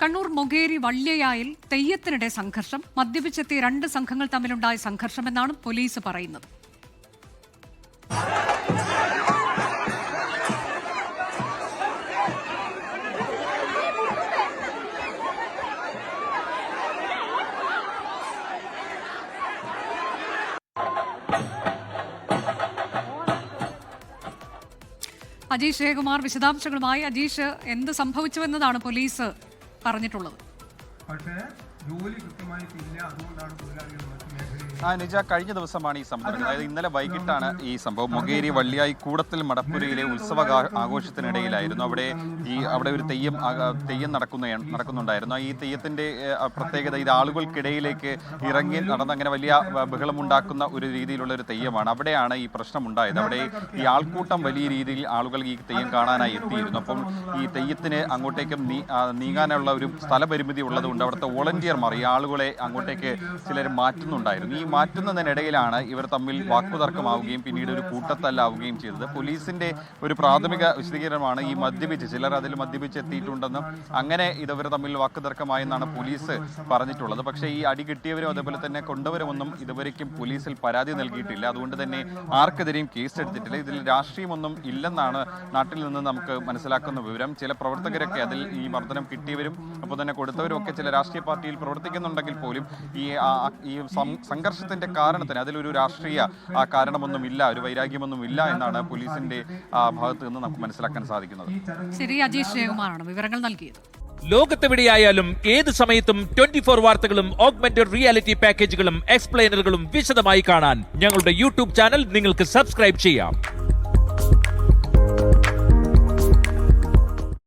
കണ്ണൂർ മൊകേരി വള്ളിയായിൽ തെയ്യത്തിനിടെ സംഘർഷം മദ്യപിച്ചെത്തിയ രണ്ട് സംഘങ്ങൾ തമ്മിലുണ്ടായ സംഘർഷമെന്നാണ് പോലീസ് പറയുന്നത്. അജീഷ് ജയകുമാർ വിശദാംശങ്ങളുമായി. അജീഷ് എന്ത് സംഭവിച്ചുവെന്നതാണ് പോലീസ് പറഞ്ഞിട്ടുള്ളത്. ജോലി കൃത്യമായിട്ടില്ല അതുകൊണ്ടാണ് തൊഴിലാളികൾ മറ്റു മേഖലയിൽ ആ നിജ കഴിഞ്ഞ ദിവസമാണ് ഈ സംഭവം. അതായത് ഇന്നലെ വൈകിട്ടാണ് ഈ സംഭവം. മൊകേരി വള്ളിയായി കൂടത്തിൽ മടപ്പുരയിലെ ഉത്സവ ആഘോഷത്തിനിടയിലായിരുന്നു. അവിടെ ഈ അവിടെ ഒരു തെയ്യം തെയ്യം നടക്കുന്ന നടക്കുന്നുണ്ടായിരുന്നു. ഈ തെയ്യത്തിന്റെ പ്രത്യേകത ഇത് ആളുകൾക്കിടയിലേക്ക് ഇറങ്ങി നടന്ന അങ്ങനെ വലിയ ബഹളം ബഹളമുണ്ടാക്കുന്ന ഒരു രീതിയിലുള്ള ഒരു തെയ്യമാണ്. അവിടെയാണ് ഈ പ്രശ്നം ഉണ്ടായത് അവിടെ ഈ ആൾക്കൂട്ടം വലിയ രീതിയിൽ ആളുകൾ ഈ തെയ്യം കാണാനായി എത്തിയിരുന്നു. അപ്പം ഈ തെയ്യത്തിന് അങ്ങോട്ടേക്കും നീങ്ങാനുള്ള ഒരു സ്ഥലപരിമിതി ഉള്ളതുകൊണ്ട് അവിടുത്തെ ഈ ആളുകളെ അങ്ങോട്ടേക്ക് ചിലർ മാറ്റുന്നുണ്ടായിരുന്നു. ഈ മാറ്റുന്നതിനിടയിലാണ് ഇവർ തമ്മിൽ വാക്കുതർക്കമാവുകയും പിന്നീട് ഒരു കൂട്ടത്തല്ലാവുകയും ചെയ്തത്. പോലീസിന്റെ ഒരു പ്രാഥമിക വിശദീകരണമാണ് ഈ മദ്യപിച്ച് ചിലർ അതിൽ മദ്യപിച്ച് എത്തിയിട്ടുണ്ടെന്നും അങ്ങനെ ഇതവർ തമ്മിൽ വാക്കുതർക്കമായെന്നാണ് പോലീസ് പറഞ്ഞിട്ടുള്ളത്. പക്ഷേ ഈ അടി കിട്ടിയവരും അതേപോലെ തന്നെ കൊണ്ടവരുമൊന്നും ഇതുവരേക്കും പോലീസിൽ പരാതി നൽകിയിട്ടില്ല. അതുകൊണ്ട് തന്നെ ആർക്കെതിരെയും കേസ് എടുത്തിട്ടില്ല ഇതിൽ രാഷ്ട്രീയമൊന്നും ഇല്ലെന്നാണ് നാട്ടിൽ നിന്ന് നമുക്ക് മനസ്സിലാക്കുന്ന വിവരം. ചില പ്രവർത്തകരൊക്കെ അതിൽ ഈ മർദ്ദനം കിട്ടിയവരും അപ്പോൾ തന്നെ കൊടുത്തവരും ഒക്കെ ചില രാഷ്ട്രീയ പാർട്ടിയിൽ പ്രവർത്തിക്കുന്നുണ്ടെങ്കിൽ പോലും ഈ ഈ സംഘർഷത്തിന്റെ കാരണത്തിന് അതിലൊരു രാഷ്ട്രീയ കാരണമൊന്നും കാരണമൊന്നുമില്ല ഒരു വൈരാഗ്യമൊന്നും ഇല്ല എന്നാണ് പോലീസിന്റെ ഭാഗത്ത് നിന്ന് നമുക്ക് മനസ്സിലാക്കാൻ സാധിക്കുന്നത്. ശരി അജീഷ് ജയകുമാറാണ് വിവരങ്ങൾ നൽകിയത്. ലോകത്തെവിടെയായാലും ഏത് സമയത്തും ട്വന്റി ഫോർ വാർത്തകളും ഓഗ്മെന്റഡ് റിയാലിറ്റി പാക്കേജുകളും എക്സ്പ്ലെയിനറുകളും വിശദമായി കാണാൻ ഞങ്ങളുടെ യൂട്യൂബ് ചാനൽ നിങ്ങൾക്ക് സബ്സ്ക്രൈബ് ചെയ്യാം.